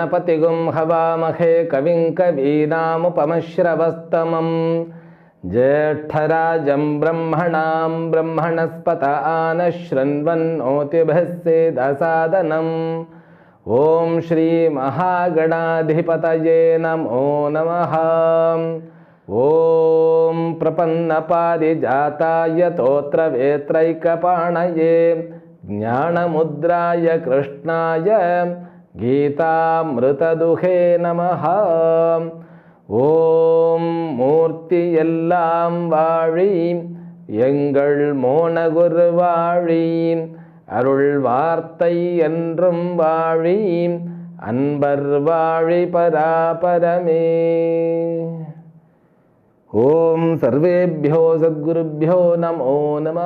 गणपतिगुं हवामहे कविं कवीनामुपमश्रवस्तमं ज्येष्ठराजं ब्रह्मणां ब्रह्मणस्पत आनशृण्वन्नोतिभिः सेदसादनम् ॐ श्रीमहागणाधिपतये नमो नमः ॐ प्रपन्नपारिजाताय तोत्रवेत्रैकपाणये ज्ञानमुद्राय कृष्णाय கீதாமிருததுகே நமஹா ஓம் மூர்த்தி எல்லாம் வாழி எங்கள் மோனகுரு வாழி அருள் வார்த்தை என்றும் வாழி அன்பர் வாழி பராபரமே ஓம் சர்வேபியோ சத்குருபியோ நமோ நம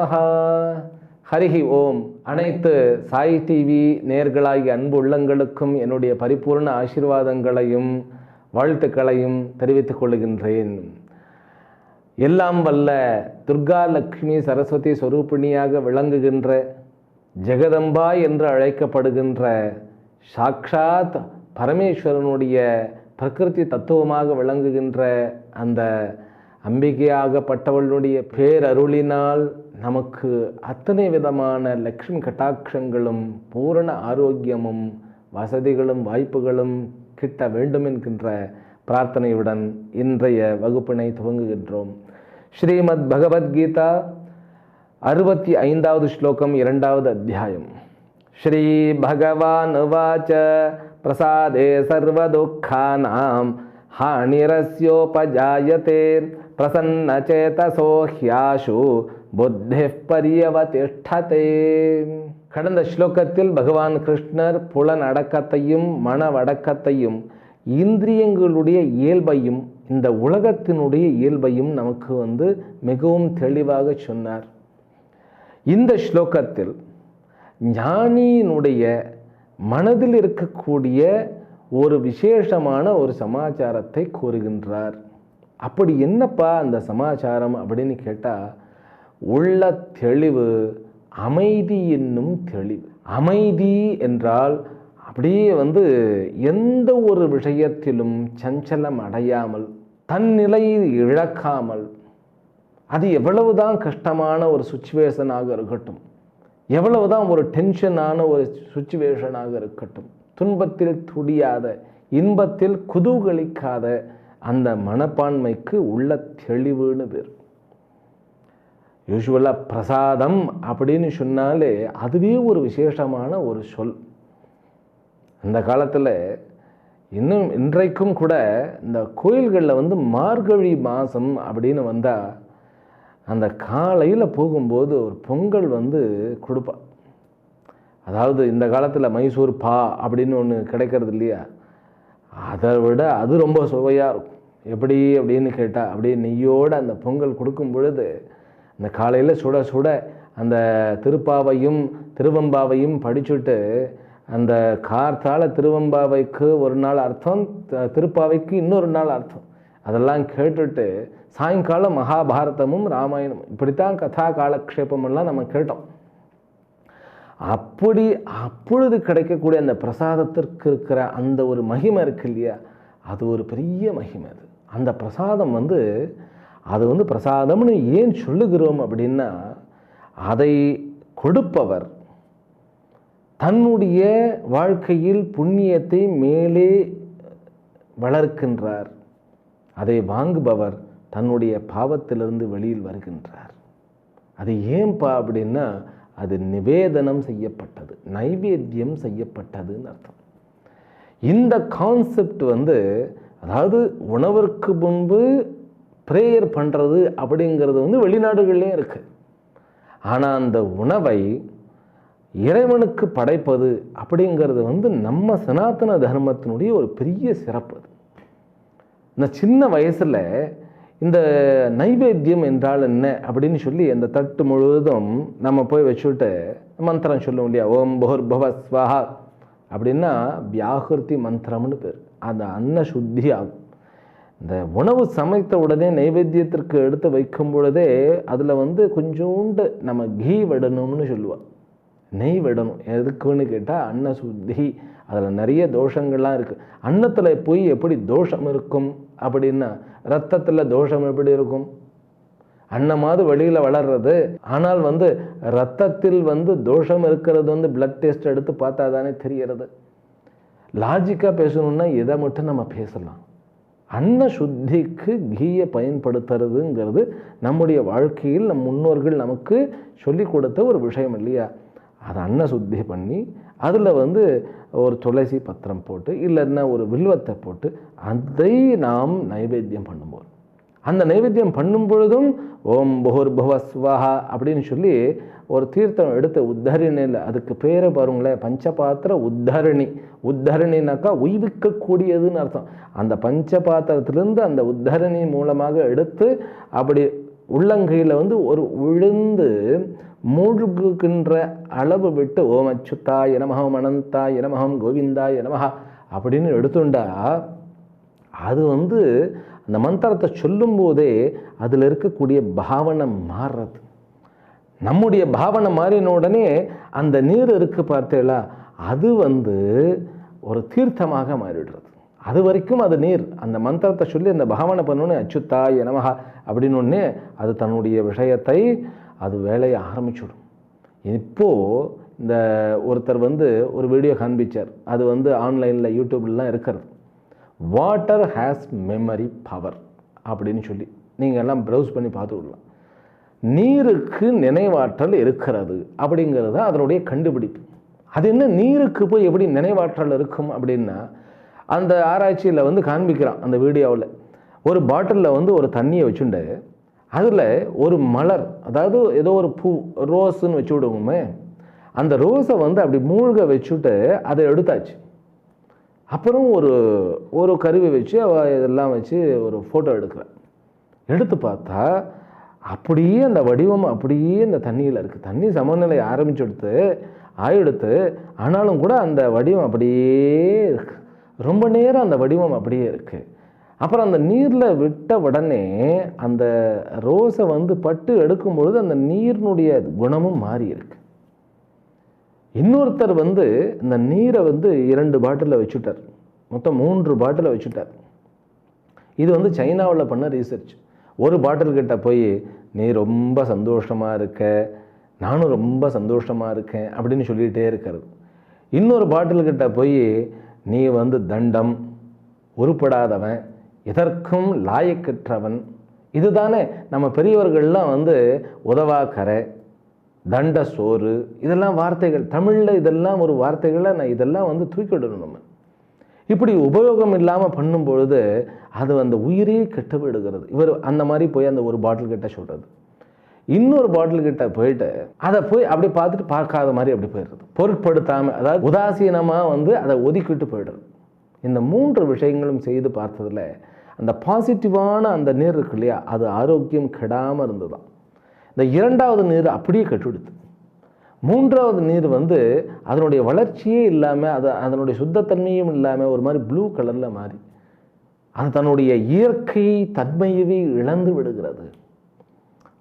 ஹரிஹி ஓம் அனைத்து சாய் டிவி நேர்களாகிய அன்பு உள்ளங்களுக்கும் என்னுடைய பரிபூர்ண ஆசீர்வாதங்களையும் வாழ்த்துக்களையும் தெரிவித்துக் கொள்கின்றேன். எல்லாம் வல்ல துர்கா லக்ஷ்மி சரஸ்வதி ஸ்வரூபிணியாக விளங்குகின்ற ஜெகதம்பா என்று அழைக்கப்படுகின்ற சாக்ஷாத் பரமேஸ்வரனுடைய பிரகிருதி தத்துவமாக விளங்குகின்ற அந்த அம்பிகையாகப்பட்டவளுடைய பேரருளினால் நமக்கு அத்தனை விதமான லக்ஷ்மி கட்டாட்சங்களும் பூரண ஆரோக்கியமும் வசதிகளும் வாய்ப்புகளும் கிட்ட வேண்டும் என்கின்ற பிரார்த்தனையுடன் இன்றைய வகுப்பினை துவங்குகின்றோம். ஸ்ரீமத் பகவத்கீதா அறுபத்தி ஐந்தாவது ஸ்லோகம் இரண்டாவது அத்தியாயம். ஸ்ரீ பகவான் உவாச்ச பிரசாதே சர்வதுக்கானாம் ஹானிரஸ்யோபஜாயதே பிரசன்னச்சேதசோ ஹியாஷு புத்தி பரியவதிஷ்டதே கடந்த ஸ்லோகத்தில் பகவான் கிருஷ்ணர் புலன் அடக்கத்தையும் மனவடக்கத்தையும் இந்திரியங்களுடைய இயல்பையும் இந்த உலகத்தினுடைய இயல்பையும் நமக்கு வந்து மிகவும் தெளிவாக சொன்னார். இந்த ஸ்லோகத்தில் ஞானியினுடைய மனதில் இருக்கக்கூடிய ஒரு விசேஷமான ஒரு சமாச்சாரத்தை கூறுகின்றார். அப்படி என்னப்பா அந்த சமாச்சாரம் அப்படின்னு கேட்டால் உள்ள தெளிவு அமைதி என்னும் தெளிவு. அமைதி என்றால் அப்படியே வந்து எந்த ஒரு விஷயத்திலும் சஞ்சலம் அடையாமல் தன் நிலையை இழக்காமல் அது எவ்வளவுதான் கஷ்டமான ஒரு சுச்சுவேஷனாக இருக்கட்டும் எவ்வளவுதான் ஒரு டென்ஷனான ஒரு சுச்சுவேஷனாக இருக்கட்டும் துன்பத்தில் துடியாத இன்பத்தில் குதூகலிக்காத அந்த மனப்பான்மைக்கு உள்ள தெளிவுன்னு பேர் யூஸ்வலாக பிரசாதம் அப்படின்னு சொன்னாலே அதுவே ஒரு விசேஷமான ஒரு சொல். அந்த காலத்தில் இன்னும் இன்றைக்கும் கூட இந்த கோயில்களில் வந்து மார்கழி மாதம் அப்படின்னு வந்தால் அந்த காலையில் போகும்போது ஒரு பொங்கல் வந்து கொடுப்பா. அதாவது இந்த காலத்தில் மைசூர் பா அப்படின்னு ஒன்று கிடைக்கிறது இல்லையா? அதை விட அது ரொம்ப சுவையாக இருக்கும். எப்படி அப்படின்னு கேட்டால் அப்படியே நெய்யோடு அந்த பொங்கல் கொடுக்கும் பொழுது அந்த காலையில் சுட சுட அந்த திருப்பாவையும் திருவம்பாவையும் படிச்சுட்டு அந்த கார்த்தால திருவம்பாவைக்கு ஒரு நாள் அர்த்தம் த- திருப்பாவைக்கு இன்னொரு நாள் அர்த்தம். அதெல்லாம் கேட்டுட்டு சாயங்காலம் மகாபாரதமும் ராமாயணமும் இப்படித்தான் கதா காலக்ஷேபமெல்லாம் நம்ம கேட்டோம். அப்படி அப்பொழுது கிடைக்கக்கூடிய அந்த பிரசாதத்திற்கு இருக்கிற அந்த ஒரு மகிமை இருக்கு இல்லையா? அது ஒரு பெரிய மகிமை அது. அந்த பிரசாதம் வந்து அது வந்து பிரசாதம்னு ஏன் சொல்லுகிறோம் அப்படின்னா அதை கொடுப்பவர் தன்னுடைய வாழ்க்கையில் புண்ணியத்தை மேலே வளர்க்கின்றார். அதை வாங்குபவர் தன்னுடைய பாவத்திலிருந்து வெளியில் வருகின்றார். அது ஏன்பா அப்படின்னா அது நிவேதனம் செய்யப்பட்டது நைவேத்தியம் செய்யப்பட்டதுன்னு அர்த்தம். இந்த கான்செப்ட் வந்து அதாவது உணவிற்கு முன்பு ப்ரேயர் பண்ணுறது அப்படிங்கிறது வந்து வெளிநாடுகள்லேயும் இருக்குது ஆனால் அந்த உணவை இறைவனுக்கு படைப்பது அப்படிங்கிறது வந்து நம்ம சனாதன தர்மத்தினுடைய ஒரு பெரிய சிறப்பு அது. இந்த சின்ன வயசில் இந்த நைவேத்தியம் என்றால் என்ன அப்படின்னு சொல்லி அந்த தட்டு முழுவதும் நம்ம போய் வச்சுட்டு மந்திரம் சொல்லுவோம் இல்லையா? ஓம் புகர் பவ ஸ்வஹா அப்படின்னா வியாகிருதி மந்திரம்னு பேர். அது அன்ன சுத்தி ஆகும் இந்த உணவு சமைத்த உடனே நைவேத்தியத்திற்கு எடுத்து வைக்கும் பொழுதே அதில் வந்து கொஞ்சோண்டு நம்ம கீ விடணும்னு சொல்லுவாள் நெய் விடணும். எதுக்குன்னு கேட்டால் அன்ன சுத்தி அதில் நிறைய தோஷங்கள்லாம் இருக்குது அன்னத்தில் போய் எப்படி தோஷம் இருக்கும் அப்படின்னா ரத்தத்தில் தோஷம் எப்படி இருக்கும்? அன்னமாவது வெளியில் வளர்றது. ஆனால் வந்து ரத்தத்தில் வந்து தோஷம் இருக்கிறது வந்து பிளட் டெஸ்ட் எடுத்து பார்த்தா தானே தெரிகிறது. லாஜிக்காக பேசணும்னா இதை மட்டும் நம்ம பேசலாம். அன்ன சுத்திக்கு கீயை பயன்படுத்துறதுங்கிறது நம்முடைய வாழ்க்கையில் நம் முன்னோர்கள் நமக்கு சொல்லி கொடுத்த ஒரு விஷயம் இல்லையா? அதை அன்ன சுத்தி பண்ணி அதில் வந்து ஒரு துளசி பத்திரம் போட்டு இல்லைன்னா ஒரு வில்வத்தை போட்டு அதை நாம் நைவேத்தியம் பண்ணும்போது. அந்த நைவேத்தியம் பண்ணும் பொழுதும் ஓம் புகர்பவஸ்வஹா அப்படின்னு சொல்லி ஒரு தீர்த்தம் எடுத்து உத்தரணியில் அதுக்கு பேரை பாருங்களேன் பஞ்சபாத்திர உத்தரணி. உத்தரணினாக்கா உய்விக்கக்கூடியதுன்னு அர்த்தம். அந்த பஞ்சபாத்திரத்திலிருந்து அந்த உத்தரணி மூலமாக எடுத்து அப்படி உள்ளங்கையில் வந்து ஒரு உழுந்து மூழ்குகின்ற அளவு விட்டு ஓம் அச்சுத்தா எனமகம் அனந்தா எனமகம் கோவிந்தா எனமஹா அப்படின்னு எடுத்துண்டா அது வந்து அந்த மந்திரத்தை சொல்லும்போதே அதில் இருக்கக்கூடிய பாவனை மாறுறது. நம்முடைய பாவனை மாறின உடனே அந்த நீர் இருக்கு பார்த்தீங்களா அது வந்து ஒரு தீர்த்தமாக மாறிடுறது. அது வரைக்கும் அது நீர். அந்த மந்திரத்தை சொல்லி அந்த பாவனை பண்ணோன்னே அச்சுத்தாய நமஹா அப்படின்னு ஒன்னே அது தன்னுடைய விஷயத்தை அது வேலையை ஆரம்பிச்சுடும். இப்போது இந்த ஒருத்தர் வந்து ஒரு வீடியோ காண்பிச்சார். அது வந்து ஆன்லைனில் யூடியூப்லாம் இருக்கிறது. வாட்டர் ஹேஸ் மெமரி பவர் அப்படின்னு சொல்லி நீங்கள் எல்லாம் ப்ரௌஸ் பண்ணி பார்த்து விடலாம். நீருக்கு நினைவாற்றல் இருக்கிறது அப்படிங்கிறது தான் அதனுடைய கண்டுபிடிப்பு. அது என்ன? நீருக்கு போய் எப்படி நினைவாற்றல் இருக்கும் அப்படின்னா அந்த ஆராய்ச்சியில் வந்து காண்பிக்கிறான் அந்த வீடியோவில். ஒரு பாட்டிலில் வந்து ஒரு தண்ணியை வச்சுண்டு அதில் ஒரு மலர் அதாவது ஏதோ ஒரு பூ ரோஸுன்னு வச்சு விடுவோமே அந்த ரோஸை வந்து அப்படி மூழ்க வச்சுட்டு அதை எடுத்தாச்சு. அப்புறம் ஒரு ஒரு கருவி வச்சு அவ இதெல்லாம் வச்சு ஒரு ஃபோட்டோ எடுக்கிறேன் எடுத்து பார்த்தா அப்படியே அந்த வடிவம் அப்படியே அந்த தண்ணியில் இருக்குது தண்ணி சமநிலை ஆரம்பிச்சுடுத்து எடுத்து ஆனாலும் கூட அந்த வடிவம் அப்படியே இருக்கு. ரொம்ப நேரம் அந்த வடிவம் அப்படியே இருக்குது அப்புறம் அந்த நீரில் விட்ட உடனே அந்த ரோஸை வந்து பட்டு எடுக்கும் பொழுது அந்த நீரினுடைய குணமும் மாறி இருக்குது இன்னொருத்தர் வந்து இந்த நீரை வந்து இரண்டு பாட்டிலில் வச்சுட்டார். மொத்தம் மூன்று பாட்டிலை வச்சுட்டார். இது வந்து சைனாவில் பண்ண ரீசர்ச் ஒரு பாட்டில்கிட்ட போய் நீ ரொம்ப சந்தோஷமாக இருக்க நானும் ரொம்ப சந்தோஷமாக இருக்கேன் அப்படின்னு சொல்லிகிட்டே இருக்கிறது இன்னொரு பாட்டில்கிட்ட போய் நீ வந்து தண்டம் உருப்படாதவன் எதற்கும் லாயக்கற்றவன். இதுதானே நம்ம பெரியவர்கள்லாம் வந்து உதவாக்கரை தண்ட சோறு இதெல்லாம் வார்த்தைகள். தமிழில் இதெல்லாம் ஒரு வார்த்தைகளை நான் இதெல்லாம் வந்து தூக்கிவிடணும் நம்ம. இப்படி உபயோகம் இல்லாமல் பண்ணும் பொழுது அது அந்த உயிரே கெட்டு விடுகிறது இவர் அந்த மாதிரி போய் அந்த ஒரு பாட்டில் கிட்ட சொல்கிறது இன்னொரு பாட்டில் கிட்ட போயிட்டு அதை போய் அப்படி பார்த்துட்டு பார்க்காத மாதிரி அப்படி போயிடுறது. பொருட்படுத்தாமல் அதாவது உதாசீனமாக வந்து அதை ஒதுக்கிட்டு போயிடுறது. இந்த மூன்று விஷயங்களும் செய்து பார்த்ததில் அந்த பாசிட்டிவான அந்த நீர் இருக்கு இல்லையா அது ஆரோக்கியம் கெடாமல் இருந்ததுதான் இந்த இரண்டாவது நீர் அப்படியே கட்டுடுத்து மூன்றாவது நீர் வந்து அதனுடைய வளர்ச்சியே இல்லாமல் அது அதனுடைய சுத்தத்தன்மையும் இல்லாமல் ஒரு மாதிரி ப்ளூ கலரில் மாறி அது தன்னுடைய இயற்கை தன்மையவே இழந்து விடுகிறது.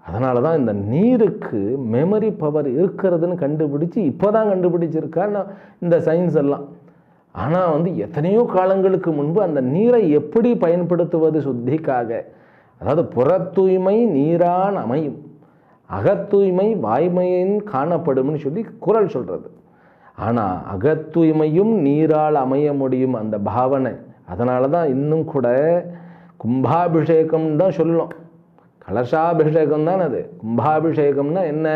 அதனால தான் இந்த நீருக்கு மெமரி பவர் இருக்கிறதுன்னு கண்டுபிடிச்சி இப்போ தான் கண்டுபிடிச்சிருக்கான்னு இந்த சயின்ஸ் எல்லாம். ஆனால் வந்து எத்தனையோ காலங்களுக்கு முன்பு அந்த நீரை எப்படி பயன்படுத்துவது சுத்திக்காக அதாவது புற தூய்மை நீரான் அமையும். அகத்தூய்மை வாய்மையின் காணப்படும்னு சொல்லி குரல் சொல்கிறது ஆனால் அகத்தூய்மையும் நீரால் அமைய முடியும் அந்த பாவனை. அதனால தான் இன்னும் கூட கும்பாபிஷேகம் தான் சொல்லணும். கலசாபிஷேகம் தான் அது. கும்பாபிஷேகம்னா என்ன?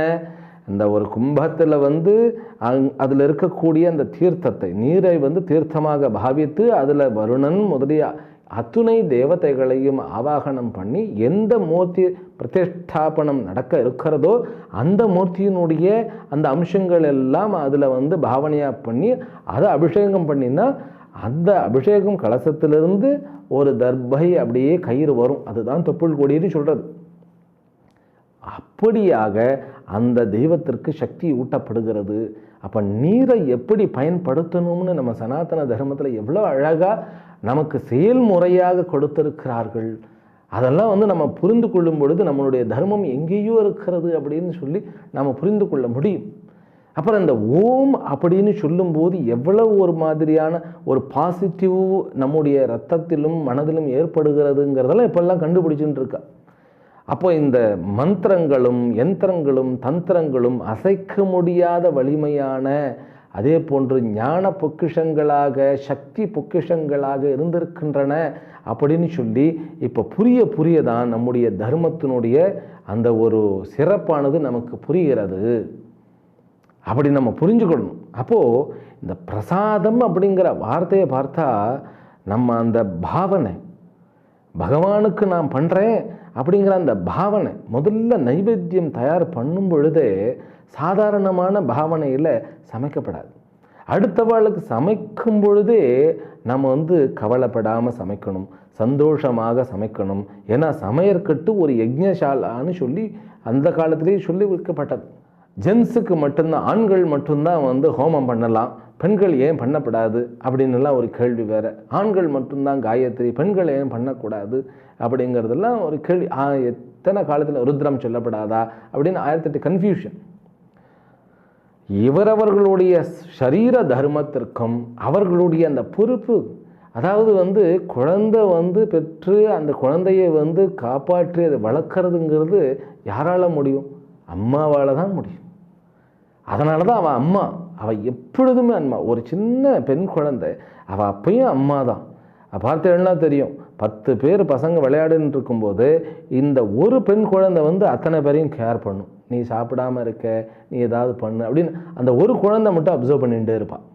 அந்த ஒரு கும்பத்தில் வந்து அங் அதில் இருக்கக்கூடிய அந்த தீர்த்தத்தை நீரை வந்து தீர்த்தமாக பாவித்து அதில் வருணன் முதலிய அத்துணை தேவதைகளையும் ஆவாகனம் பண்ணி எந்த மூர்த்தி பிரதிஷ்டாபனம் நடக்க இருக்கிறதோ அந்த மூர்த்தியினுடைய அந்த அம்சங்கள் எல்லாம் அதில் வந்து பாவனையாக பண்ணி அதை அபிஷேகம் பண்ணினா அந்த அபிஷேகம் கலசத்திலிருந்து ஒரு தர்பை அப்படியே கயிறு வரும். அதுதான் தொப்புள் கொடின்னு சொல்கிறது அப்படியாக அந்த தெய்வத்திற்கு சக்தி ஊட்டப்படுகிறது. அப்போ நீரை எப்படி பயன்படுத்தணும்னு நம்ம சனாதன தர்மத்தில் எவ்வளோ அழகாக நமக்கு செயல்முறையாக கொடுத்திருக்கிறார்கள். அதெல்லாம் வந்து நம்ம புரிந்து கொள்ளும் பொழுது நம்மளுடைய தர்மம் எங்கேயோ இருக்கிறது அப்படின்னு சொல்லி நம்ம புரிந்து கொள்ள முடியும். அப்புறம் இந்த ஓம் அப்படின்னு சொல்லும்போது எவ்வளவு ஒரு மாதிரியான ஒரு பாசிட்டிவ் நம்முடைய ரத்தத்திலும் மனதிலும் ஏற்படுகிறதுங்கிறதெல்லாம் இப்போல்லாம் கண்டுபிடிச்சுட்டு இருக்கா. அப்போ இந்த மந்திரங்களும் யந்திரங்களும் தந்திரங்களும் அசைக்க முடியாத வலிமையான அதே போன்று ஞான பொக்கிஷங்களாக சக்தி பொக்கிஷங்களாக இருந்திருக்கின்றன அப்படின்னு சொல்லி இப்போ புரிய புரிய தான் நம்முடைய தர்மத்தினுடைய அந்த ஒரு சிறப்பானது நமக்கு புரிகிறது. அப்படி நம்ம புரிஞ்சுக்கணும். அப்போது இந்த பிரசாதம் அப்படிங்கிற வார்த்தையை பார்த்தா நம்ம அந்த பாவனை பகவானுக்கு நான் பண்ணுறேன் அப்படிங்கிற அந்த பாவனை முதல்ல நைவேத்தியம் தயார் பண்ணும் பொழுதே சாதாரணமான பாவனையில் சமைக்கப்படாது. அடுத்தவாளுக்கு சமைக்கும் பொழுதே நம்ம வந்து கவலைப்படாமல் சமைக்கணும் சந்தோஷமாக சமைக்கணும். ஏன்னா சமையற்கட்டு ஒரு யஜ்னசாலான்னு சொல்லி அந்த காலத்திலேயே சொல்லி வைக்கப்பட்டது. ஜென்ஸுக்கு மட்டும்தான் ஆண்கள் மட்டும்தான் வந்து ஹோமம் பண்ணலாம். பெண்கள் ஏன் பண்ணப்படாது? அப்படின்னுலாம் ஒரு கேள்வி வேறு. ஆண்கள் மட்டும்தான் காயத்ரி பெண்கள் ஏன் பண்ணக்கூடாது? அப்படிங்கிறதெல்லாம் ஒரு கேள்வி. எத்தனை காலத்தில் ருத்ரம் சொல்லப்படாதா? அப்படின்னு ஆயிரத்தெட்டு கன்ஃபியூஷன் இவரவர்களுடைய சரீர தர்மத்திற்கும் அவர்களுடைய அந்த பொறுப்பு. அதாவது வந்து குழந்தை வந்து பெற்று அந்த குழந்தையை வந்து காப்பாற்றி அதை வளர்க்குறதுங்கிறது யாரால முடியும்? அம்மாவால் தான் முடியும். அதனால தான் அவள் அம்மா. அவள் எப்பொழுதுமே அம்மா. ஒரு சின்ன பெண் குழந்தை. அவள் அப்பையும் அம்மா தான் பார்த்தேன்னா தெரியும். பத்து பேர் பசங்க விளையாடுன்னு இருக்கும்போது இந்த ஒரு பெண் குழந்தை வந்து அத்தனை பேரையும் கேர் பண்ணும். நீ சாப்பிடாம இருக்க நீ ஏதாவது பண்ணு அப்படின்னு அந்த ஒரு குழந்தை மட்டும் அப்சர்வ் பண்ணிகிட்டே இருப்பாள்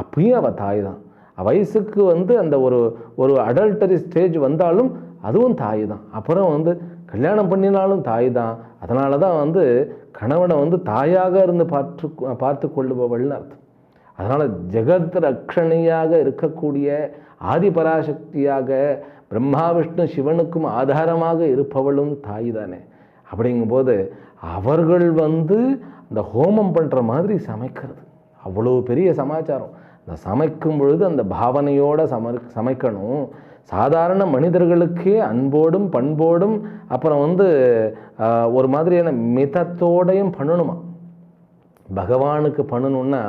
அப்பயும் அவள் தாய் தான். வயசுக்கு வந்து அந்த ஒரு ஒரு அடல்டரி ஸ்டேஜ் வந்தாலும் அதுவும் தாய் தான். அப்புறம் வந்து கல்யாணம் பண்ணினாலும் தாய் தான். அதனால தான் வந்து கணவனை வந்து தாயாக இருந்து பார்த்து பார்த்து கொள்ளுபவள்னு அர்த்தம். அதனால் ஜெகத் ரக்ஷணியாக இருக்கக்கூடிய ஆதிபராசக்தியாக பிரம்மா விஷ்ணு சிவனுக்கும் ஆதாரமாக இருப்பவளும் தாய் தானே. அப்படிங்கும்போது அவர்கள் வந்து அந்த ஹோமம் பண்ணுற மாதிரி சமைக்கிறது. அவ்வளோ பெரிய சமாச்சாரம். இந்த சமைக்கும் பொழுது அந்த பாவனையோடு சம சமைக்கணும். சாதாரண மனிதர்களுக்கே அன்போடும் பண்போடும் அப்புறம் வந்து ஒரு மாதிரியான மிதத்தோடையும் பண்ணணுமா? பகவானுக்கு பண்ணணுன்னா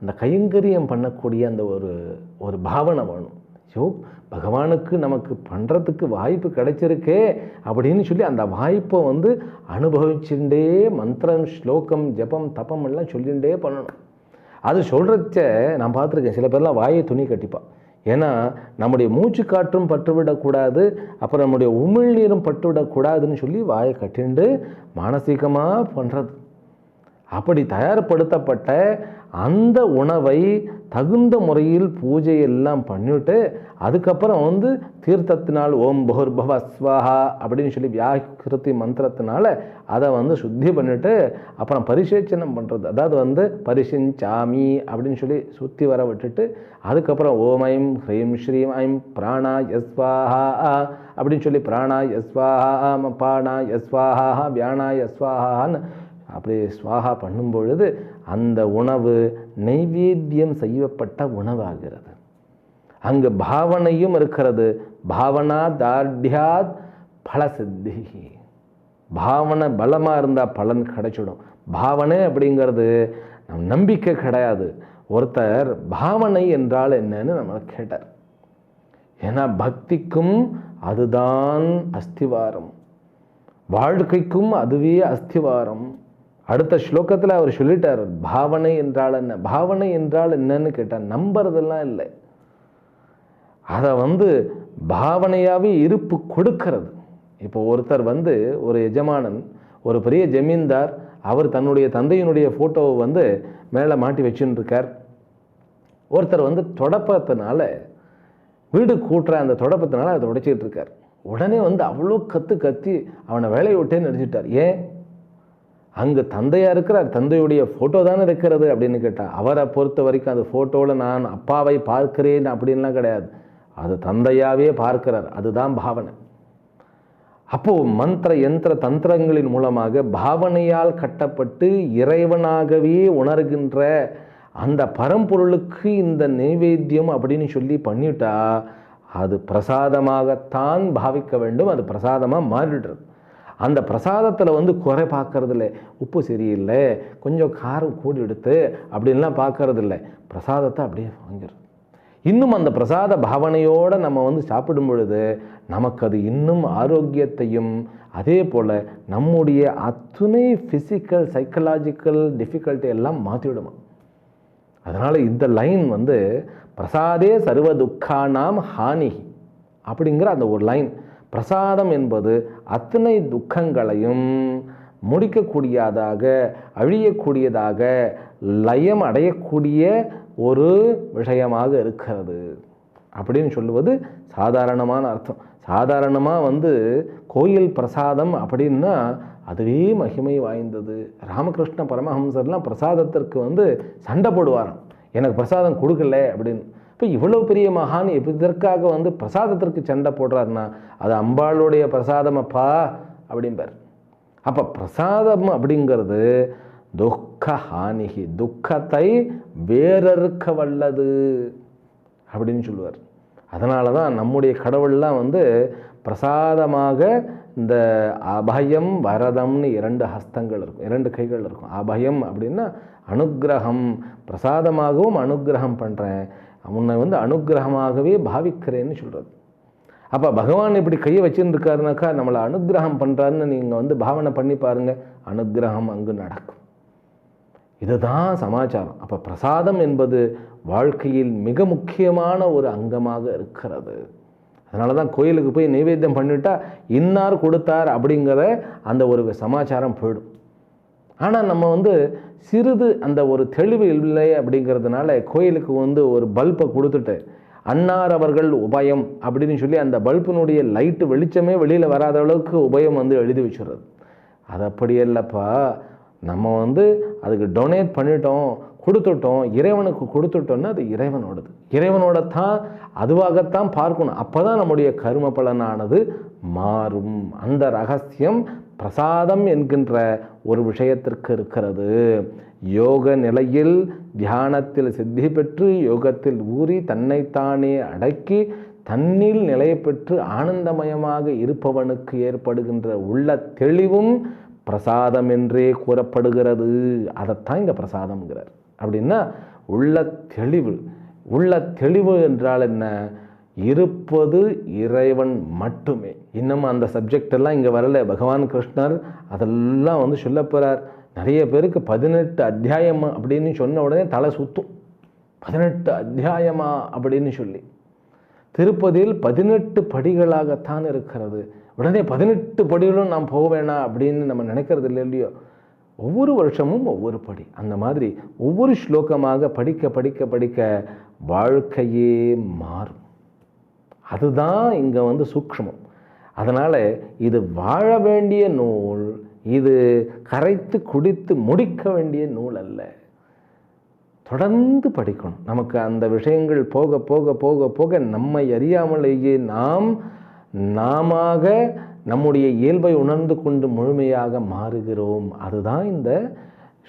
அந்த கைங்கரியம் பண்ணக்கூடிய அந்த ஒரு ஒரு பாவனை வேணும். ஐயோ பகவானுக்கு நமக்கு பண்ணுறதுக்கு வாய்ப்பு கிடைச்சிருக்கே அப்படின்னு சொல்லி அந்த வாய்ப்பை வந்து அனுபவிச்சுட்டே மந்திரம் ஸ்லோகம் ஜபம் தபம் எல்லாம் சொல்லிகிட்டே பண்ணணும். அது சொல்கிறச்ச நான் பார்த்துருக்கேன் சில பேர்லாம் வாயை துணி கட்டிப்பான் ஏன்னா நம்முடைய மூச்சு காற்றும் பட்டுவிடக்கூடாது அப்புறம் நம்முடைய உமிழ்நீரும் பட்டுவிடக்கூடாதுன்னு சொல்லி வாயை கட்டிண்டு மானசீகமாக பண்ணுறது அப்படி தயார்படுத்தப்பட்ட அந்த உணவை தகுந்த முறையில் பூஜை எல்லாம் பண்ணிவிட்டு அதுக்கப்புறம் வந்து தீர்த்தத்தினால் ஓம் பகுர்பவ ஸ்வாஹா அப்படின்னு சொல்லி வியாகிருதி மந்திரத்தினால அதை வந்து சுத்தி பண்ணிட்டு அப்புறம் பரிசேச்சனம் பண்ணுறது அதாவது வந்து பரிசிஞ்சாமி அப்படின்னு சொல்லி சுற்றி வர விட்டுட்டு அதுக்கப்புறம் ஓம் ஐம் ஹ்ரீம் ஸ்ரீம் ஐம் பிராணா யஸ்வாஹா அப்படின்னு சொல்லி பிராணா யஸ்வாஹா பாணா யஸ்வாஹா வியானா யஸ்வாஹான்னு அப்படி ஸ்வாகா பண்ணும் பொழுது அந்த உணவு நைவேத்தியம் செய்யப்பட்ட உணவாகிறது. அங்கு பாவனையும் இருக்கிறது. பாவனா தார்டியாத் பலசித்தி. பாவனை பலமாக இருந்தால் பலன் கிடைச்சிடும். பாவனை அப்படிங்கிறது நம் நம்பிக்கை கிடையாது. ஒருத்தர் பாவனை என்றால் என்னன்னு நம்மளை கேட்டார். ஏன்னா பக்திக்கும் அதுதான் அஸ்திவாரம். வாழ்க்கைக்கும் அதுவே அஸ்திவாரம். அடுத்த ஸ்லோகத்தில் அவர் சொல்லிட்டார் பாவனை என்றால் என்ன? பாவனை என்றால் என்னன்னு கேட்டால் நம்புறதெல்லாம் இல்லை. அதை வந்து பாவனையாகவே இருப்பு கொடுக்கிறது. இப்போ ஒருத்தர் வந்து ஒரு எஜமானன் ஒரு பெரிய ஜமீன்தார் அவர் தன்னுடைய தந்தையினுடைய ஃபோட்டோவை வந்து மேலே மாட்டி வச்சுன்னு இருக்கார் ஒருத்தர் வந்து தொடப்பத்தினால வீடு கூட்டுற அந்த தொடப்பத்தினால அதை உடைச்சிக்கிட்டு இருக்கார். உடனே வந்து அவ்வளோ கத்து கத்தி அவனை வேலையை விட்டே நினச்சிட்டார் ஏன்? அங்கே தந்தையாக இருக்கிறார் தந்தையுடைய ஃபோட்டோ தானே இருக்கிறது அப்படின்னு கேட்டால் அவரை பொறுத்த வரைக்கும் அந்த ஃபோட்டோவில் நான் அப்பாவை பார்க்கிறேன் அப்படின்லாம் கிடையாது. அது தந்தையாகவே பார்க்கிறார் அதுதான் பாவனை. அப்போது மந்திர யந்திர தந்திரங்களின் மூலமாக பாவனையால் கட்டப்பட்டு இறைவனாகவே உணர்கின்ற அந்த பரம்பொருளுக்கு இந்த நைவேத்தியம் அப்படின்னு சொல்லி பண்ணிட்டா அது பிரசாதமாகத்தான் பாவிக்க வேண்டும் அது பிரசாதமாக மாறிடுறது. அந்த பிரசாதத்தில் வந்து குறை பார்க்கறதில்ல. உப்பு சரியில்லை. கொஞ்சம் காரம் கூடி எடுத்து அப்படின்லாம் பார்க்கறதில்ல. பிரசாதத்தை அப்படியே வாங்கிடுறது. இன்னும் அந்த பிரசாத பாவனையோடு நம்ம வந்து சாப்பிடும் பொழுது நமக்கு அது இன்னும் ஆரோக்கியத்தையும் அதே போல் நம்முடைய அத்துணை ஃபிசிக்கல் சைக்கலாஜிக்கல் டிஃபிகல்ட்டி எல்லாம் மாற்றிவிடுமா அதனால் இந்த லைன் வந்து பிரசாதே சர்வ துக்கானாம் ஹானி அப்படிங்கிற அந்த ஒரு லைன் பிரசாதம் என்பது அத்தனை துக்கங்களையும் முடிக்கக்கூடியதாக அழியக்கூடியதாக லயம் அடையக்கூடிய ஒரு விஷயமாக இருக்கிறது. அப்படின்னு சொல்லுவது சாதாரணமான அர்த்தம். சாதாரணமாக வந்து கோயில் பிரசாதம் அப்படின்னா அதுவே மகிமை வாய்ந்தது. ராமகிருஷ்ண பரமஹம்சர்லாம் பிரசாதத்திற்கு வந்து சண்டை போடுவாராம். எனக்கு பிரசாதம் கொடுக்கல அப்படின்னு. இப்போ இவ்வளோ பெரிய மகான் இதற்காக வந்து பிரசாதத்திற்கு சண்டை போடுறாருன்னா அது அம்பாளுடைய பிரசாதம் அப்பா அப்படிம்பார். அப்போ பிரசாதம் அப்படிங்கிறது துக்க ஹானிகி துக்கத்தை வேறறுக்க வல்லது அப்படின்னு சொல்லுவார். அதனால தான் நம்முடைய கடவுள்லாம் வந்து பிரசாதமாக இந்த அபயம் வரதம்னு இரண்டு ஹஸ்தங்கள் இருக்கும் இரண்டு கைகள் இருக்கும். அபயம் அப்படின்னா அனுக்கிரகம் பிரசாதமாகவும் அனுக்கிரகம் பண்ணுறேன் உன்னை வந்து அனுக்கிரகமாகவே பாவிக்கிறேன்னு சொல்கிறது அப்போ பகவான் இப்படி கையை வச்சுருந்துருக்காருனாக்கா நம்மளை அனுக்கிரகம் பண்ணுறாருன்னு நீங்கள் வந்து பாவனை பண்ணி பாருங்கள் அனுக்கிரகம் அங்கு நடக்கும். இதுதான் சமாச்சாரம். அப்போ பிரசாதம் என்பது வாழ்க்கையில் மிக முக்கியமான ஒரு அங்கமாக இருக்கிறது. அதனால தான் கோயிலுக்கு போய் நைவேத்தியம் பண்ணிட்டா இன்னார் கொடுத்தார் அப்படிங்கிற அந்த ஒரு சமாச்சாரம் போயிடும். ஆனால் நம்ம வந்து சிறிது அந்த ஒரு தெளிவு இல்லை அப்படிங்கிறதுனால கோயிலுக்கு வந்து ஒரு பல்பை கொடுத்துட்டு அன்னார் அவர்கள் உபயம் அப்படின்னு சொல்லி அந்த பல்பினுடைய லைட்டு வெளிச்சமே வெளியில் வராத அளவுக்கு உபயம் வந்து எழுதி வச்சுடுறது. அது அப்படி இல்லைப்பா. நம்ம வந்து அதுக்கு டொனேட் பண்ணிட்டோம் கொடுத்துட்டோம் இறைவனுக்கு கொடுத்துட்டோம்னா அது இறைவனோடது. இறைவனோட தான் அதுவாகத்தான் பார்க்கணும். அப்போ தான் நம்முடைய கரும பலனானது மாறும். அந்த ரகசியம் பிரசாதம் என்கின்ற ஒரு விஷயத்திற்கு இருக்கிறது. யோக நிலையில் தியானத்தில் சித்தி பெற்று யோகத்தில் ஊறி தன்னைத்தானே அடக்கி தன்னில் நிலை பெற்று ஆனந்தமயமாக இருப்பவனுக்கு ஏற்படுகின்ற உள்ள தெளிவும் பிரசாதம் என்றே கூறப்படுகிறது. அதைத்தான் இங்கே பிரசாதம்ங்கிறார். அப்படின்னா உள்ள தெளிவு. உள்ள தெளிவு என்றால் என்ன? இருப்பது இறைவன் மட்டுமே. இன்னும் அந்த சப்ஜெக்டெல்லாம் இங்கே வரல. பகவான் கிருஷ்ணர் அதெல்லாம் வந்து சொல்ல போகிறார் நிறைய பேருக்கு பதினெட்டு அத்தியாயம் அப்படின்னு சொன்ன உடனே தலை சுத்தும். பதினெட்டு அத்தியாயமா அப்படின்னு சொல்லி. திருப்பதியில் பதினெட்டு படிகளாகத்தான் இருக்கிறது. உடனே பதினெட்டு படிகளும் நாம் போக வேணாம் அப்படின்னு நம்ம நினைக்கிறது இல்லை இல்லையோ? ஒவ்வொரு வருஷமும் ஒவ்வொரு படி. அந்த மாதிரி ஒவ்வொரு ஸ்லோகமாக படிக்க படிக்க படிக்க வாழ்க்கையே மாறும். அதுதான் இங்கே வந்து சூக்ஷ்மம். அதனால் இது வாழ வேண்டிய நூல் இது கரைத்து குடித்து முடிக்க வேண்டிய நூல் அல்ல. தொடர்ந்து படிக்கணும். நமக்கு அந்த விஷயங்கள் போக போக போக போக நம்மை அறியாமலேயே நாம் நாமாக நம்முடைய இயல்பை உணர்ந்து கொண்டு முழுமையாக மாறுகிறோம். அதுதான் இந்த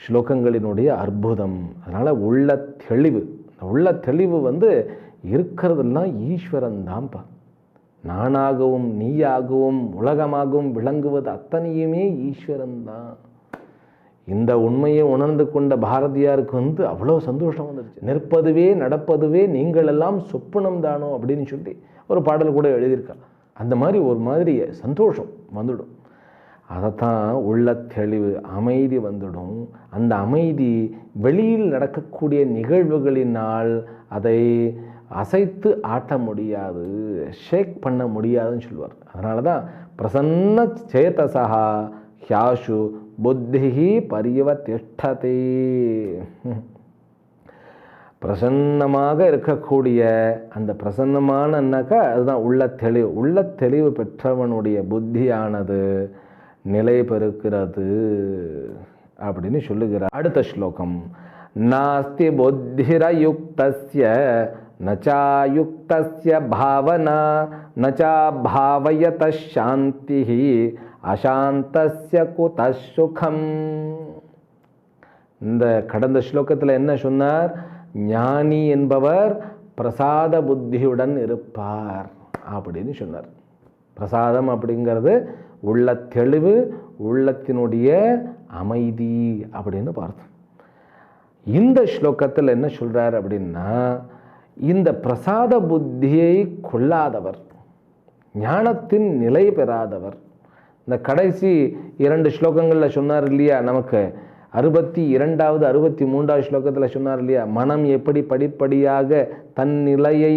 ஸ்லோகங்களினுடைய அற்புதம். அதனால் உள்ள தெளிவு. உள்ள தெளிவு வந்து இருக்கிறதெல்லாம் ஈஸ்வரன் தான்ப்பா நானாகவும் நீயாகவும் உலகமாகவும் விளங்குவது அத்தனையுமே ஈஸ்வரன் தான் இந்த உண்மையை உணர்ந்து கொண்ட பாரதியாருக்கு வந்து அவ்வளோ சந்தோஷம் வந்துருச்சு. நிற்பதுவே நடப்பதுவே நீங்கள் எல்லாம் சொப்பனம் தானோ அப்படின்னு சொல்லி ஒரு பாடல் கூட எழுதியிருக்கா அந்த மாதிரி ஒரு மாதிரி சந்தோஷம் வந்துடும். அதைத்தான் உள்ள தெளிவு அமைதி வந்துடும். அந்த அமைதி வெளியில் நடக்கக்கூடிய நிகழ்வுகளினால் அதை அசைத்து ஆட்ட முடியாது ஷேக் பண்ண முடியாதுன்னு சொல்லுவார் அதனால தான் பிரசன்ன சேதசா ஹியாஷு புத்திஹி பரியவ திஷ்டதே பிரசன்னமாக இருக்கக்கூடிய அந்த பிரசன்னமானன்னாக்கா அதுதான் உள்ள தெளிவு. உள்ள தெளிவு பெற்றவனுடைய புத்தியானது நிலை பெறுகிறது அப்படின்னு சொல்லுகிறார். அடுத்த ஸ்லோகம். நாஸ்தி புத்திரயுக்தஸ்ய நச்சாயுக்தஸ்ய பாவனா நச்சா பாவயத சாந்தி அசாந்தஸ்ய குத சுகம் இந்த கடந்த ஸ்லோகத்தில் என்ன சொன்னார்? ஞானி என்பவர் பிரசாத புத்தியுடன் இருப்பார் அப்படின்னு சொன்னார். பிரசாதம் அப்படிங்கிறது உள்ள தெளிவு உள்ளத்தினுடைய அமைதி அப்படின்னு பார்த்தோம். இந்த ஸ்லோகத்தில் என்ன சொல்கிறார் அப்படின்னா இந்த பிரசாத புத்தியை கொள்ளாதவர் ஞானத்தின் நிலை பெறாதவர். இந்த கடைசி இரண்டு ஸ்லோகங்களில் சொன்னார் இல்லையா நமக்கு அறுபத்தி இரண்டாவது அறுபத்தி மூன்றாவது ஸ்லோகத்தில் சொன்னார் இல்லையா மனம் எப்படி படிப்படியாக தன் நிலையை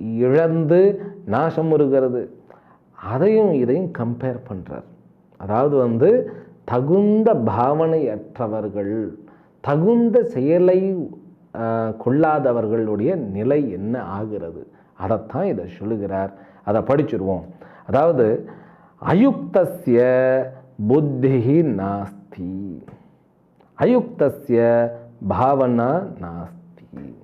இழந்து நாசம் வருகிறது. அதையும் இதையும் கம்பேர் பண்ணுறார் அதாவது வந்து தகுந்த பாவனையற்றவர்கள் தகுந்த செயலை கொள்ளாதவர்களுடைய நிலை என்ன ஆகிறது? அதைத்தான் இதை சொல்லுகிறார். அதை படிச்சிருவோம். அதாவது அயுக்தசிய புத்தி நாஸ்தி. அயுக்தசிய பாவனா நாஸ்தி.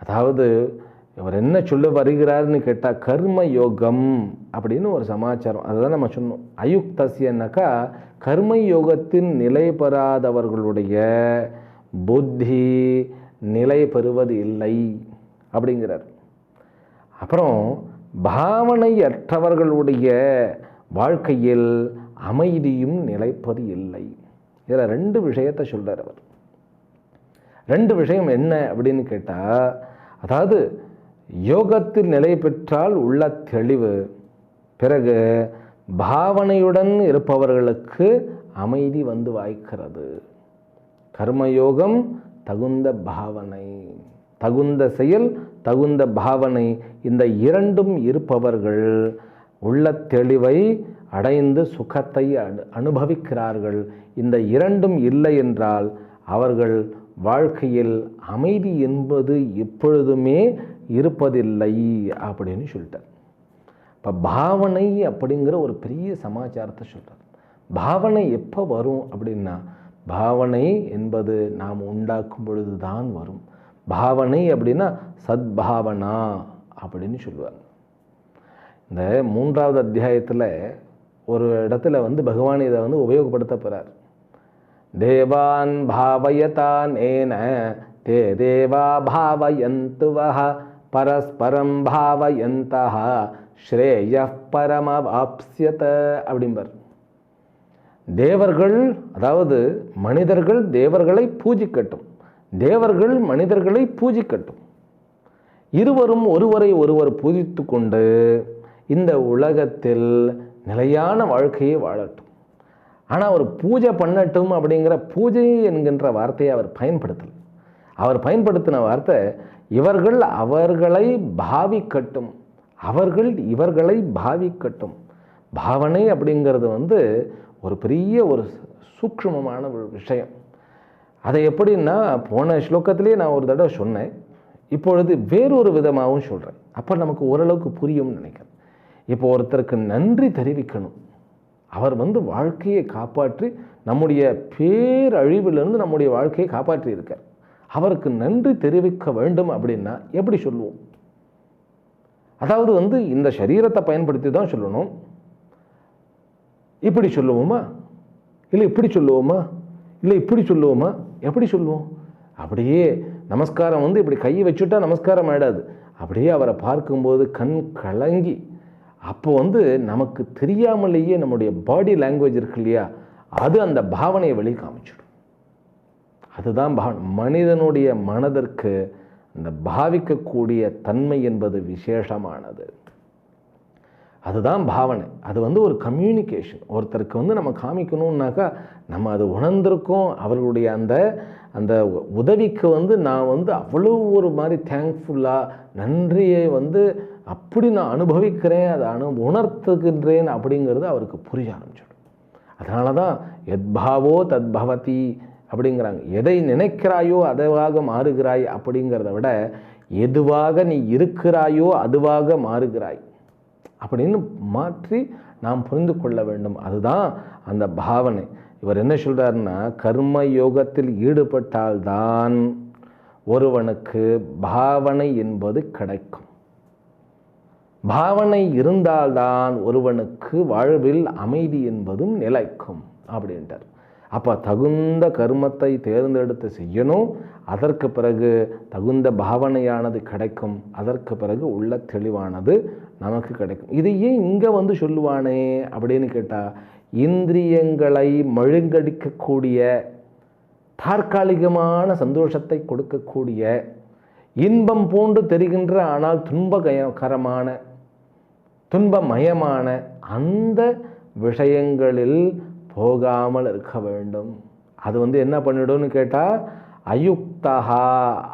அதாவது இவர் என்ன சொல்ல வருகிறார்னு கேட்டால் கர்ம யோகம் அப்படின்னு ஒரு சமாச்சாரம். அதுதான் நம்ம சொன்னோம். அயுக்தசியன்னாக்கா கர்ம யோகத்தின் நிலை பெறாதவர்களுடைய புத்தி நிலை பெறுவது இல்லை அப்படிங்கிறார். அப்புறம் பாவனையற்றவர்களுடைய வாழ்க்கையில் அமைதியும் நிலைப்பது இல்லை. இதில் ரெண்டு விஷயத்தை சொல்கிறார் அவர். ரெண்டு விஷயம் என்ன அப்படின்னு கேட்டால் அதாவது யோகத்தில் நிலை பெற்றால் உள்ள தெளிவு பிறகு பாவனையுடன் இருப்பவர்களுக்கு அமைதி வந்து வாய்க்கிறது. கர்மயோகம் தகுந்த பாவனை. தகுந்த செயல் தகுந்த பாவனை. இந்த இரண்டும் இருப்பவர்கள் உள்ள தெளிவை அடைந்து சுகத்தை அனு அனுபவிக்கிறார்கள். இந்த இரண்டும் இல்லை என்றால் அவர்கள் வாழ்க்கையில் அமைதி என்பது எப்பொழுதுமே இருப்பதில்லை அப்படின்னு சொல்லிட்டார். இப்போ பாவனை அப்படிங்கிற ஒரு பெரிய சமாச்சாரத்தை சொல்கிறார் பாவனை எப்போ வரும் அப்படின்னா பாவனை என்பது நாம் உண்டாக்கும் பொழுது தான் வரும். பாவனை அப்படின்னா சத்பாவனா அப்படின்னு சொல்லுவாங்க இந்த மூன்றாவது அத்தியாயத்தில் ஒரு இடத்துல வந்து பகவான் இதை வந்து உபயோகப்படுத்த போகிறார் தேவான் பாவயதான் ஏன தே தேவா பாவயந்துவஹ பரஸ்பரம் பாவயந்தா ஸ்ரேய பரமவாப்ஸ்யத அப்படிம்பர். தேவர்கள் அதாவது மனிதர்கள் தேவர்களை பூஜிக்கட்டும். தேவர்கள் மனிதர்களை பூஜிக்கட்டும். இருவரும் ஒருவரை ஒருவர் பூஜித்து கொண்டு இந்த உலகத்தில் நிலையான வாழ்க்கையை வாழட்டும். ஆனால் அவர் பூஜை பண்ணட்டும் அப்படிங்கிற பூஜை என்கின்ற வார்த்தையை அவர் பயன்படுத்தலை. அவர் பயன்படுத்தின வார்த்தை இவர்கள் அவர்களை பாவிக்கட்டும். அவர்கள் இவர்களை பாவிக்கட்டும். பாவனை அப்படிங்கிறது வந்து ஒரு பெரிய ஒரு சூக்ஷ்மமான ஒரு விஷயம். அதை எப்படின்னா போன ஸ்லோகத்திலேயே நான் ஒரு தடவை சொன்னேன். இப்பொழுது வேறொரு விதமாகவும் சொல்கிறேன் அப்போ நமக்கு ஓரளவுக்கு புரியும்னு நினைக்கிறேன். இப்போ ஒருத்தருக்கு நன்றி தெரிவிக்கணும். அவர் வந்து வாழ்க்கையை காப்பாற்றி நம்முடைய பேரழிவிலிருந்து நம்முடைய வாழ்க்கையை காப்பாற்றி இருக்கார். அவருக்கு நன்றி தெரிவிக்க வேண்டும் அப்படின்னா எப்படி சொல்லுவோம்? அதாவது வந்து இந்த சரீரத்தை பயன்படுத்தி தான் சொல்லணும். இப்படி சொல்லுவோமா? இல்லை இப்படி சொல்லுவோமா? இல்லை இப்படி சொல்லுவோமா? எப்படி சொல்லுவோம்? அப்படியே நமஸ்காரம் வந்து இப்படி கையை வச்சுட்டா நமஸ்காரம் ஆயிடாது. அப்படியே அவரை பார்க்கும்போது கண் கலங்கி. அப்போ வந்து நமக்கு தெரியாமலேயே நம்முடைய பாடி லாங்குவேஜ் இருக்கு இல்லையா? அது அந்த பாவனையை வெளி காமிச்சிடும். அதுதான் பா மனிதனுடைய மனதிற்கு அந்த பாவிக்கக்கூடிய தன்மை என்பது விசேஷமானது. அதுதான் பாவனை. அது வந்து ஒரு கம்யூனிகேஷன் ஒருத்தருக்கு வந்து நம்ம காமிக்கணும்னாக்கா நம்ம அது உணர்ந்திருக்கோம். அவர்களுடைய அந்த அந்த உதவிக்கு வந்து நான் வந்து அவ்வளோ ஒரு மாதிரி தேங்க்ஃபுல்லாக நன்றியை வந்து அப்படி நான் அனுபவிக்கிறேன் அதை அனு உணர்த்துகின்றேன் அப்படிங்கிறது அவருக்கு புரிய ஆரம்பிச்சிடும். அதனால தான் எத்பாவோ தத்பவதி அப்படிங்கிறாங்க. எதை நினைக்கிறாயோ அதுவாக மாறுகிறாய் அப்படிங்கிறத விட எதுவாக நீ இருக்கிறாயோ அதுவாக மாறுகிறாய். அப்படின்னு மாற்றி நாம் புரிந்து கொள்ள வேண்டும். அதுதான் அந்த பாவனை. இவர் என்ன சொல்றாருன்னா கர்ம யோகத்தில் ஈடுபட்டால்தான் ஒருவனுக்கு பாவனை என்பது கிடைக்கும். பாவனை இருந்தால்தான் ஒருவனுக்கு வாழ்வில் அமைதி என்பதும் நிலைக்கும் அப்படின்ட்டார். அப்போ தகுந்த கர்மத்தை தேர்ந்தெடுத்து செய்யணும். அதற்கு பிறகு தகுந்த பாவனையானது கிடைக்கும். அதற்கு பிறகு உள்ள தெளிவானது நமக்கு கிடைக்கும். இது ஏன் இங்கே வந்து சொல்லுவானே அப்படின்னு கேட்டால் இந்திரியங்களை மழுங்கடிக்கக்கூடிய தற்காலிகமான சந்தோஷத்தை கொடுக்கக்கூடிய இன்பம் போன்று தெரிகின்ற ஆனால் துன்பகரமான துன்பமயமான அந்த விஷயங்களில் போகாமல் இருக்க வேண்டும். அது வந்து என்ன பண்ணிடும்னு கேட்டால் அயுக்தகா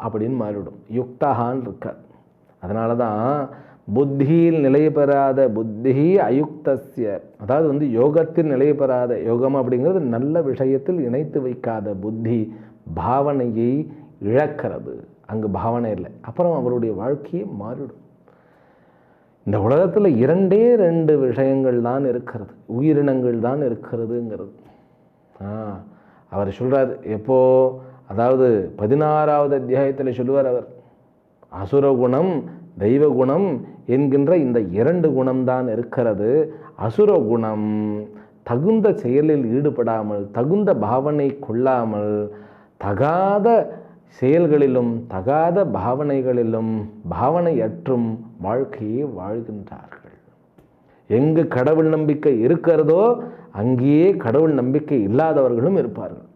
அப்படின்னு மாறிவிடும். யுக்தகான்னு இருக்காது. அதனால தான் புத்தியில் நிலை பெறாத புத்தி அயுக்தசிய அதாவது வந்து யோகத்தில் நிலை பெறாத யோகம் அப்படிங்கிறது நல்ல விஷயத்தில் இணைத்து வைக்காத புத்தி பாவனையை இழக்கிறது. அங்கு பாவனை இல்லை. அப்புறம் அவருடைய வாழ்க்கையை மாறிவிடும். இந்த உலகத்தில் இரண்டே ரெண்டு விஷயங்கள் தான் இருக்கிறது. உயிரினங்கள் தான் இருக்கிறதுங்கிறது. ஆ அவர் சொல்கிறார் எப்போ அதாவது பதினாறாவது அத்தியாயத்தில் சொல்லுவார் அவர். அசுர குணம் தெய்வ குணம் என்கின்ற இந்த இரண்டு குணம்தான் இருக்கிறது. அசுர குணம் தகுந்த செயலில் ஈடுபடாமல் தகுந்த பாவனை கொள்ளாமல் தகாத செயல்களிலும் தகாத பாவனைகளிலும் பாவனையற்றும் வாழ்க்கையை வாழ்கின்றார்கள். எங்கு கடவுள் நம்பிக்கை இருக்கிறதோ அங்கேயே கடவுள் நம்பிக்கை இல்லாதவர்களும் இருப்பார்கள்.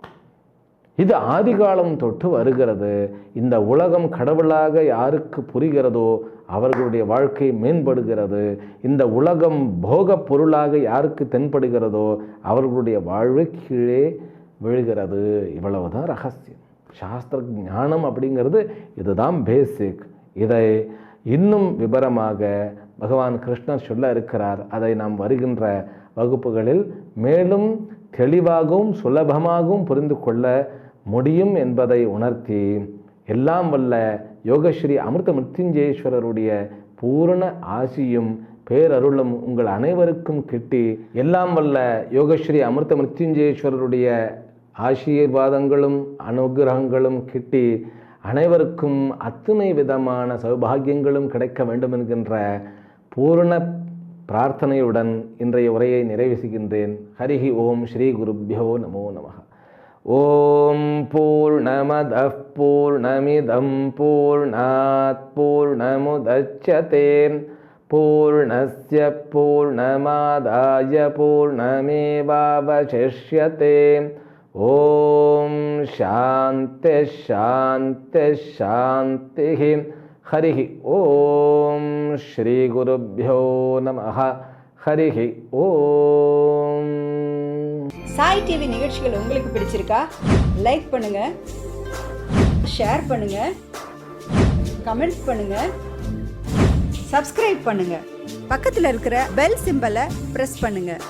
இது ஆதிகாலம் தொட்டு வருகிறது. இந்த உலகம் கடவுளாக யாருக்கு புரிகிறதோ அவர்களுடைய வாழ்க்கை மேம்படுகிறது. இந்த உலகம் போகப் பொருளாக யாருக்கு தென்படுகிறதோ அவர்களுடைய வாழ்வு கீழே விழுகிறது. இவ்வளவுதான் ரகசியம். சாஸ்திர ஞானம் அப்படிங்கிறது இதுதான் பேசிக் இதை இன்னும் விபரமாக பகவான் கிருஷ்ணர் சொல்ல இருக்கிறார். அதை நாம் வருகின்ற வகுப்புகளில் மேலும் தெளிவாகவும் சுலபமாகவும் புரிந்து கொள்ள முடியும் என்பதை உணர்த்தி எல்லாம் வல்ல யோகஸ்ரீ அமிர்த மிருத்யுஞ்சேஸ்வரருடைய பூரண ஆசியும் பேரருளும் உங்கள் அனைவருக்கும் கிட்டி எல்லாம் வல்ல யோகஸ்ரீ அமிர்த மிருத்யுஞ்சேஸ்வரருடைய ஆசீர்வாதங்களும் அனுகிரகங்களும் கிட்டி அனைவருக்கும் அத்தனை விதமான சௌபாகியங்களும் கிடைக்க வேண்டும் என்கின்ற பூரண பிரார்த்தனையுடன் இன்றைய உரையை நிறைவு செய்கின்றேன் ஹரிஹி ஓம் ஸ்ரீ குருப்பியோ நமோ நமः ॐ पूर्णमदः पूर्णमिदं पूर्णात् पूर्णमुदच्यते पूर्णस्य पूर्णमादाय पूर्णमेवावशिष्यते ஓம் சாந்தி ஷாந்தி ஷாந்தி ஹரி ஓம் ஸ்ரீ குருப்பியோ நம ஹரி ஓம். சாய் டிவி நிகழ்ச்சிகள் உங்களுக்கு பிடிச்சிருக்கா? லைக் பண்ணுங்க. ஷேர் பண்ணுங்க. கமெண்ட் பண்ணுங்க. சப்ஸ்கிரைப் பண்ணுங்க. பக்கத்தில் இருக்கிற பெல் சிம்பலை ப்ரெஸ் பண்ணுங்கள்